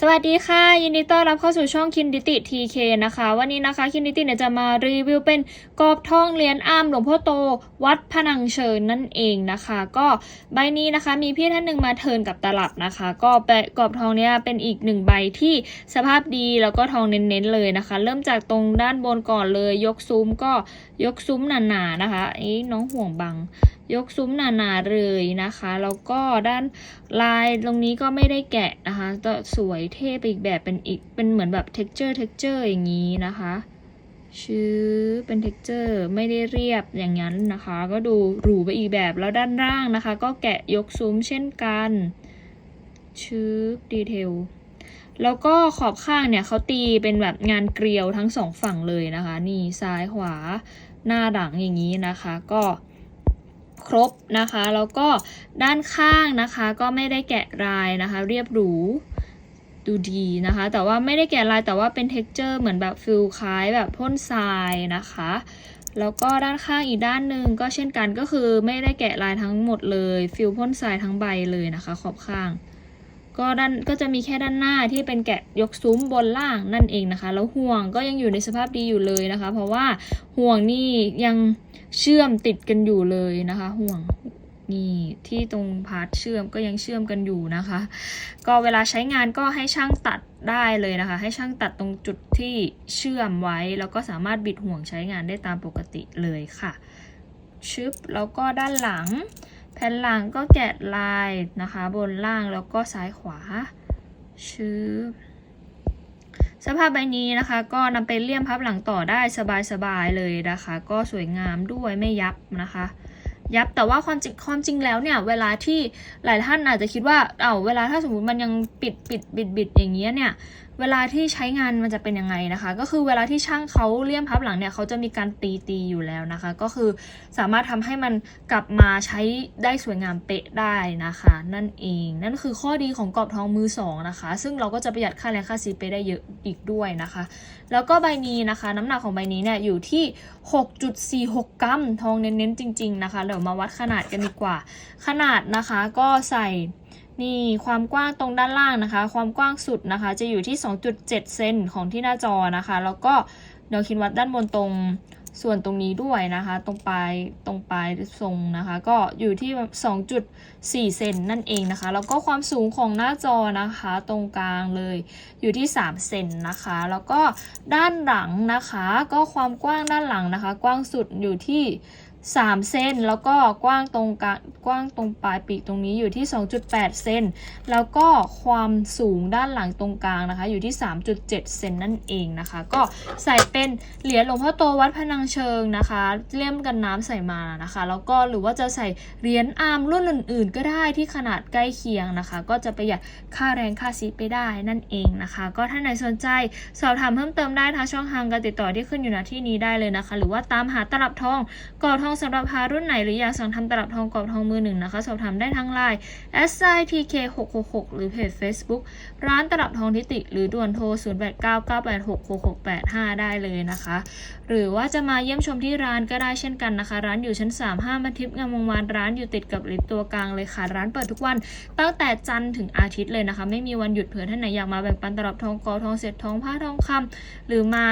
สวัสดีค่ะ ยินดีต้อนรับเข้าสู่ช่องคินดิติทีเคนะคะ วันนี้นะคะคินดิติเนี่ยจะมารีวิวเป็นกรอบทองเหรียญอามหลวงพ่อโต วัดพนังเชิญนั่นเองนะคะ ก็ใบนี้นะคะมีพี่ท่านหนึ่งมาเทิร์นกับตลับนะคะ ก็แปะกรอบทองเนี้ยเป็นอีกหนึ่งใบที่สภาพดีแล้วก็ทองเน้นๆเลยนะคะ เริ่มจากตรงด้านบนก่อนเลย ยกซุ้มก็ยกซุ้มหนาๆนะคะไอ้น้องห่วงบัง ยกซุ้มหนาๆเลยนะคะ แล้วก็ด้านลายตรงนี้ก็ไม่ได้แกะนะคะก็สวยเท่ไปอีกแบบเป็นอีกเป็นเหมือนแบบ texture texture อย่างนี้นะคะชื้อเป็น texture ไม่ได้เรียบอย่างนั้นนะคะ ก็ดูหรูไปอีกแบบแล้วด้านล่างนะคะ ก็แกะยกซุ้มเช่นกันชื้อดีเทลแล้วก็ขอบข้างเนี่ยเขาตีเป็นแบบงานเกลียวทั้งสองฝั่งเลยนะคะ นี่ซ้ายขวาหน้าหลังอย่างนี้นะคะ ก็ ครบนะคะ แล้วก็ด้านข้างนะคะก็ไม่ได้แกะลายนะคะ เรียบหรูดูดีนะคะ แต่ว่าไม่ได้แกะลายแต่ว่าเป็น t e x t อร์เหมือนแบบฟิลคล้ายแบบพ่นทรายนะคะแล้วก็ด้านข้างอีกด้านหนึ่งก็เช่นกันก็คือไม่ได้แกะลายทั้งหมดเลย ฟิลพ่นทรายทั้งใบเลยนะคะ ขอบข้าง ก็ด้านก็จะมีแค่ด้านหน้าที่เป็นแกะยกซุ้มบนล่างนั่นเองนะคะ แล้วห่วงก็ยังอยู่ในสภาพดีอยู่เลยนะคะ เพราะว่าห่วงนี่ยังเชื่อมติดกันอยู่เลยนะคะ ห่วงนี่ที่ตรงพาร์ทเชื่อมก็ยังเชื่อมกันอยู่นะคะ ก็เวลาใช้งานก็ให้ช่างตัดได้เลยนะคะ ให้ช่างตัดตรงจุดที่เชื่อมไว้ แล้วก็สามารถบิดห่วงใช้งานได้ตามปกติเลยค่ะชึบแล้วก็ด้านหลัง แผ่นหลังก็แกะลายนะคะ บนล่างแล้วก็ซ้ายขวาชื้อสภาพใบนี้นะคะ ก็นำไปเลี่ยมพับหลังต่อได้สบายๆเลยนะคะ ก็สวยงามด้วยไม่ยับนะคะ ยับแต่ว่าความจริงความจริงแล้วเนี่ยเวลาที่หลายท่านอาจจะคิดว่าเอา้าเวลาถ้าสมมติมันยังปิดปิดบิดบิดอย่างเงี้ยเนี่ยเวลาที่ใช้งานมันจะเป็นยังไงนะคะ ก็คือเวลาที่ช่างเขาเลี่ยมพับหลังเนี่ยเขาจะมีการตีตีอยู่แล้วนะคะ ก็คือสามารถทำให้มันกลับมาใช้ได้สวยงามเป๊ะได้นะคะ นั่นเองนั่นคือข้อดีของกรอบทองมือสองนะคะ ซึ่งเราก็จะประหยัดค่าแรงค่าซีไปได้เยอะอีกด้วยนะคะ แล้วก็ใบนี้นะคะ น้ำหนักของใบนี้เนี่ยอยู่ที่ 6.46 กรัม ทองเน้นๆจริง ๆ นะคะเดี๋ยวมาวัดขนาดกันดีกว่า ขนาดนะคะก็ใส่นี่ความกว้างตรงด้านล่างนะคะ ความกว้างสุดนะคะ จะอยู่ที่ 2.7 เซนของที่หน้าจอนะคะ แล้วก็เดี๋ยวคิดวัดด้านบนตรงส่วนตรงนี้ด้วยนะคะ ตรงปลายตรงปลายทรงนะคะ ก็อยู่ที่ 2.4 เซนนั่นเองนะคะ แล้วก็ความสูงของหน้าจอนะคะ ตรงกลางเลยอยู่ที่ 3 เซนนะคะ แล้วก็ด้านหลังนะคะ ก็ความกว้างด้านหลังนะคะ กว้างสุดอยู่ที่3เซนแล้วก็กว้างตรงกลางกว้างตรงปลายปีกตรงนี้อยู่ที่ 2.8 เซนแล้วก็ความสูงด้านหลังตรงกลางนะคะ อยู่ที่ 3.7 เซนนั่นเองนะคะ ก็ใส่เป็นเหรียญหลวงพ่อโตวัดพนังเชิงนะคะ เลี่ยมกันน้ำใส่มานะคะ แล้วก็หรือว่าจะใส่เหรียญอาร์มรุ่นอื่น ๆ ก็ได้ที่ขนาดใกล้เคียงนะคะ ก็จะประหยัดค่าแรงค่าซีไปได้นั่นเองนะคะ ก็ถ้าไหนสนใจสอบถามเพิ่มเติมได้ทางช่องทางการติดต่อที่ขึ้นอยู่ณที่นี้ได้เลยนะคะ หรือว่าตามหาตลับทองกอทองสำหรับพารุ่นไหนหรืออยากสั่งทำตลับทองกรอบทองมือหนึ่งนะคะ สอบถามได้ทั้งไลน์ s i t k 6 6 6หรือเพจ Facebook ร้านตลับทองทิติ หรือด่วนโทร 0 8 9 9 8 6 6 6 8 5 ได้เลยนะคะ หรือว่าจะมาเยี่ยมชมที่ร้านก็ได้เช่นกันนะคะ ร้านอยู่ชั้น3 5มาทิพย์งามวงวานร้านอยู่ติดกับลิฟต์ตัวกลางเลยค่ะ ร้านเปิดทุกวัน ตั้งแต่จันทร์ถึงอาทิตย์เลยนะคะ ไม่มีวันหยุดเผื่อท่านไหนอยากมาแบ่งปันตลับทองกอทองเศษทองผ้าทองคำหรือมา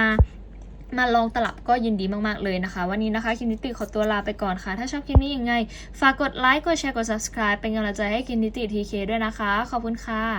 มาลองตลับก็ยินดีมากๆเลยนะคะ วันนี้นะคะคินนิติขอตัวลาไปก่อนค่ะ ถ้าชอบคลิปนี้ยังไง ฝากกดไลค์กดแชร์กด subscribe เป็นกำลังใจให้คินนิติทีเคด้วยนะคะ ขอบคุณค่ะ